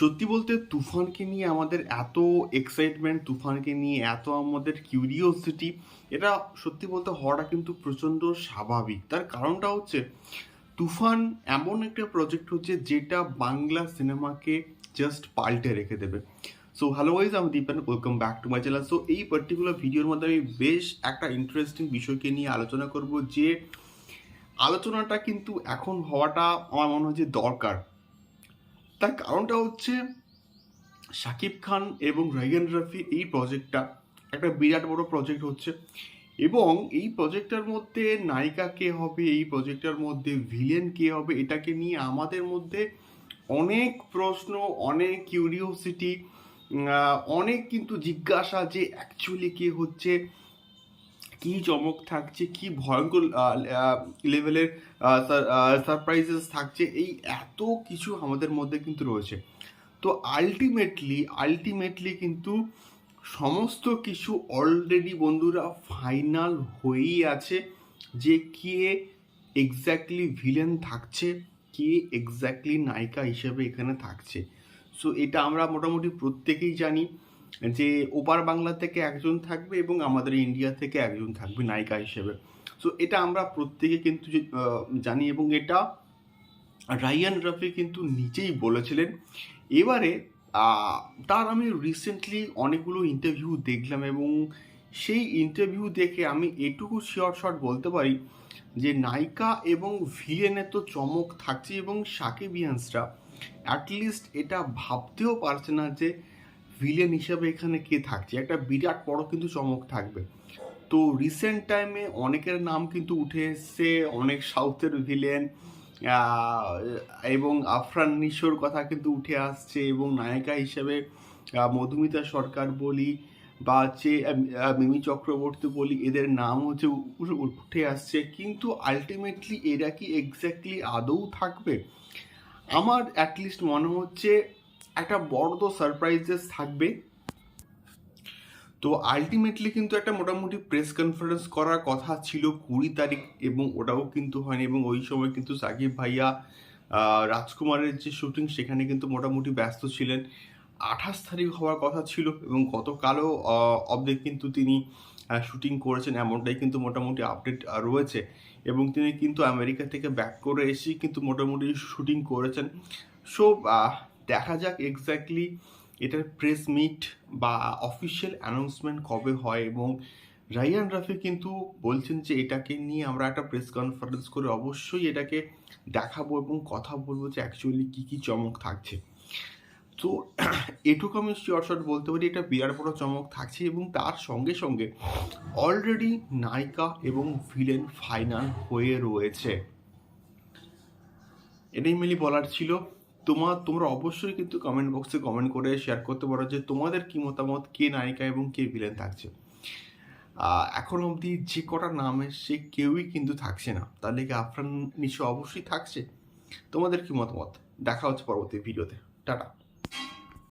সত্যি বলতে তুফানকে নিয়ে আমাদের এত এক্সাইটমেন্ট তুফানকে নিয়ে এত আমাদের কিউরিওসিটি এটা সত্যি বলতে হওয়াটা কিন্তু প্রচণ্ড স্বাভাবিক। তার কারণটা হচ্ছে, তুফান এমন একটা প্রজেক্ট হচ্ছে যেটা বাংলা সিনেমাকে জাস্ট পাল্টে রেখে দেবে। সো হ্যালো ওয়াইজ আমি Dipen welcome back to my channel so এই পার্টিকুলার ভিডিওর মধ্যে আমি বেশ একটা ইন্টারেস্টিং বিষয়কে নিয়ে আলোচনা করব যে, আলোচনাটা কিন্তু এখন হওয়াটা আমার মনে হয় যে দরকার। তার কারণটা হচ্ছে শাকিব খান এবং রাইয়ান রাফি এই প্রজেক্টটা একটা বিরাট বড় প্রজেক্ট হচ্ছে এবং এই প্রজেক্টটার মধ্যে নায়িকা কে হবে, এই প্রজেক্টটার মধ্যে ভিলেন কে হবে, এটাকে নিয়ে আমাদের মধ্যে অনেক প্রশ্ন, অনেক কিউরিওসিটি অনেক কিন্তু জিজ্ঞাসা যে অ্যাকচুয়ালি কে হচ্ছে কি চমক থাকছে, কি ভয়ঙ্কর লেভেলের সারপ্রাইজেস থাকছে, এই এত কিছু আমাদের মধ্যে কিন্তু রয়েছে। তো আলটিমেটলি আলটিমেটলি কিন্তু সমস্ত কিছু অলরেডি বন্ধুরা ফাইনাল হয়েই আছে যে কে এক্স্যাক্টলি ভিলেন থাকছে, কে এক্স্যাক্টলি নায়িকা হিসেবে এখানে থাকছে। সো এটা আমরা মোটামুটি প্রত্যেকেই জানি। যে ওপার বাংলা থেকে একজন থাকবে এবং আমাদের ইন্ডিয়া থেকে একজন থাকবে নায়িকা হিসেবে। সো এটা আমরা প্রত্যেকে কিন্তু জানি এবং এটা রায়ান রফি কিন্তু নিজেই বলেছিলেন। এবারে তার আমি রিসেন্টলি অনেকগুলো ইন্টারভিউ দেখলাম এবং সেই ইন্টারভিউ দেখে আমি এটুকু শিওর শট বলতে পারি যে নায়িকা এবং ভিলেনের তো চমক থাকছে এবং সাকিবিয়ান্সরা অ্যাটলিস্ট এটা ভাবতেও পারছে না যে ভিলেন হিসাবে এখানে কে থাকছে? একটা বিরাট বড় কিন্তু চমক থাকবে। তো রিসেন্ট টাইমে অনেকের নাম কিন্তু উঠে এসছে, অনেক সাউথের ভিলেন এবং আফরান নিশোর কথা কিন্তু উঠে আসছে, এবং নায়িকা হিসেবে মধুমিতা সরকার বলি, বা হচ্ছে মিমি চক্রবর্তী বলি, এদের নাম হচ্ছে উঠে আসছে। কিন্তু আলটিমেটলি এরা কি এক্স্যাক্টলি আদৌ থাকবে? আমার অ্যাটলিস্ট মনে হচ্ছে একটা বড় সারপ্রাইজেস থাকবে। তো আলটিমেটলি কিন্তু একটা মোটামুটি প্রেস কনফারেন্স করার কথা ছিল কুড়ি তারিখ এবং ওটাও কিন্তু হয়নি এবং ওই সময় কিন্তু সাকিব ভাইয়া রাজকুমারের যে শুটিং সেখানে কিন্তু মোটামুটি ব্যস্ত ছিলেন। আঠাশ তারিখ হওয়ার কথা ছিল এবং গতকালও অবধি কিন্তু তিনি শুটিং করেছেন এমনটাই কিন্তু মোটামুটি আপডেট রয়েছে এবং তিনি কিন্তু আমেরিকা থেকে ব্যাক করে এসেই কিন্তু মোটামুটি শুটিং করেছেন। সো দেখা যাক এক্স্যাক্টলি এটার প্রেস মিট বা অফিসিয়াল অ্যানাউন্সমেন্ট কবে হয় এবং রায়ান রাফি কিন্তু বলছেন যে এটাকে নিয়ে আমরা একটা প্রেস কনফারেন্স করে অবশ্যই এটাকে দেখাবো এবং কথা বলব যে অ্যাকচুয়ালি কী কী চমক থাকছে। তো এটুকু আমি শিওর শট বলতে পারি, এটা বিরাট বড় চমক থাকছে এবং তার সঙ্গে সঙ্গে অলরেডি নায়িকা এবং ভিলেন ফাইনাল হয়ে রয়েছে। এটাই মেনলি বলার ছিল। তোমার, তোমরা অবশ্যই কিন্তু কমেন্ট বক্সে কমেন্ট করে শেয়ার করতে পারো যে তোমাদের কি মতামত, কে নায়িকা এবং কে ভিলেন থাকছে। এখন অবধি যে কটা নাম এসছে, কেউই কিন্তু থাকছে না। তাহলে কি আফরান নিশ্চয় অবশ্যই থাকছে। তোমাদের কি মতামত? দেখা হচ্ছে পরবর্তী ভিডিওতে টাটা।